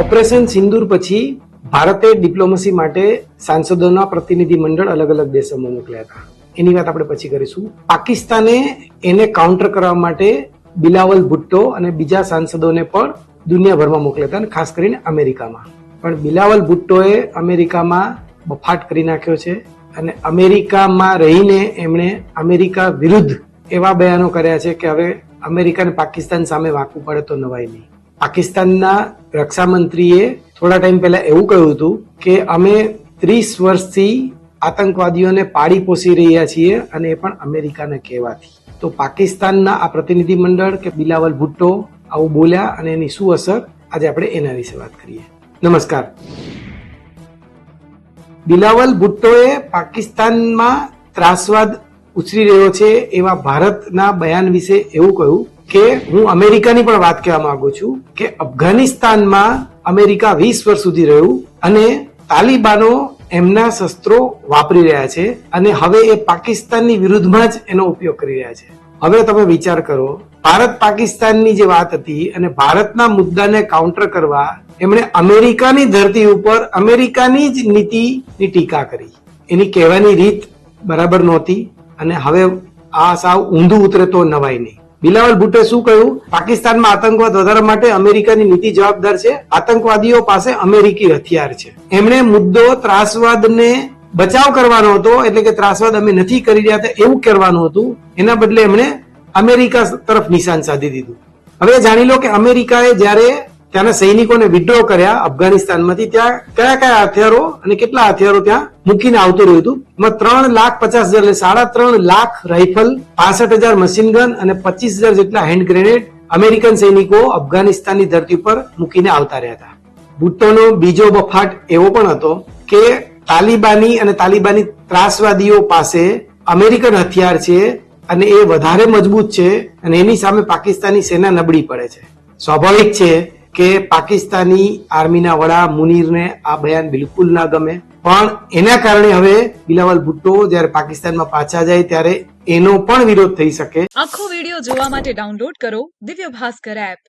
Operation સિંદૂર પછી ભારતે diplomacy માટે સાંસદોના પ્રતિનિધિ મંડળ અલગ અલગ દેશોમાં મોકલ્યા હતા. એની વાત આપણે પછી કરીશું. પાકિસ્તાને એને કાઉન્ટર કરવા માટે બિલાવલ ભુટ્ટો અને બીજા સાંસદોને પણ દુનિયાભરમાં મોકલ્યા હતા અને ખાસ કરીને અમેરિકામાં. પણ બિલાવલ ભુટ્ટોએ અમેરિકામાં બફાટ કરી નાખ્યો છે અને અમેરિકામાં રહીને એમણે અમેરિકા વિરુદ્ધ એવા બયાનો કર્યા છે કે હવે અમેરિકા અને પાકિસ્તાન સામે વાંકવું પડે તો નવાય નહીં. પાકિસ્તાનના રક્ષામંત્રીએ થોડા ટાઈમ પહેલા એવું કહ્યું હતું કે અમે ત્રીસ વર્ષથી આતંકવાદીઓને પાડી પોસી રહ્યા છીએ અને એ પણ અમેરિકાના કહેવાથી. તો પાકિસ્તાનના આ પ્રતિનિધિ મંડળ કે બિલાવલ ભુટ્ટો આવું બોલ્યા અને એની શું અસર? આજે આપણે એના વિશે વાત કરીએ. નમસ્કાર. બિલાવલ ભુટ્ટોએ પાકિસ્તાનમાં ત્રાસવાદ ઉછરી રહ્યો છે એવા ભારતના બયાન વિશે એવું કહ્યું કે હું અમેરિકાની પણ વાત કહેવા માંગુ છું કે અફઘાનિસ્તાનમાં અમેરિકા વીસ વર્ષ સુધી રહ્યું અને તાલિબાનો એમના શસ્ત્રો વાપરી રહ્યા છે અને હવે એ પાકિસ્તાનની વિરુદ્ધમાં જ એનો ઉપયોગ કરી રહ્યા છે. હવે તમે વિચાર કરો, ભારત પાકિસ્તાનની જે વાત હતી અને ભારતના મુદ્દાને કાઉન્ટર કરવા એમણે અમેરિકાની ધરતી ઉપર અમેરિકાની જ નીતિની ટીકા કરી. એની કહેવાની રીત બરાબર નહોતી અને હવે આ સાવ ઊંધું ઉતરે તો નવાય નહીં. બિલાવલ ભુટ્ટે શું કહ્યું? પાકિસ્તાનમાં આતંકવાદ વધારવા માટે અમેરિકાની નીતિ જવાબદાર છે. આતંકવાદીઓ પાસે અમેરિકી હથિયાર છે. એમણે મુદ્દો ત્રાસવાદને બચાવ કરવાનો હતો, એટલે કે ત્રાસવાદ અમે નથી કરી રહ્યા હતા એવું કરવાનું હતું. એના બદલે એમણે અમેરિકા તરફ નિશાન સાધી દીધું. હવે જાણી લો કે અમેરિકાએ જ્યારે ત્યાંના સૈનિકોને વિડ્રો કર્યા અફઘાનિસ્તાનમાંથી. ત્યાં કયા કયા હથિયારો અને કેટલા હથિયારો ત્યાં મૂકીને આવતું રહ્યું હતું? એમાં ત્રણ લાખ પચાસ હજાર સાડા ત્રણ લાખ રાઇફલ પાસઠ હજાર મશીન ગન અને પચીસ હજાર જેટલા હેન્ડ ગ્રેનેડ અમેરિકન સૈનિકો અફઘાનિસ્તાનની ધરતી ઉપર મૂકીને આવતા રહ્યા હતા. ભૂટોનો બીજો બફાટ એવો પણ હતો કે તાલિબાની અને તાલિબાની ત્રાસવાદીઓ પાસે અમેરિકન હથિયાર છે અને એ વધારે મજબૂત છે અને એની સામે પાકિસ્તાની સેના નબળી પડે છે. સ્વાભાવિક છે કે પાકિસ્તાની આર્મીના વડા મુનીરને આ બયાન બિલકુલ ના ગમે. પણ એના કારણે હવે બિલાવલ ભુટ્ટો જ્યારે પાકિસ્તાનમાં પાછા જાય ત્યારે એનો પણ વિરોધ થઈ શકે. આખો વીડિયો જોવા માટે ડાઉનલોડ કરો દિવ્ય ભાસ્કર એપ.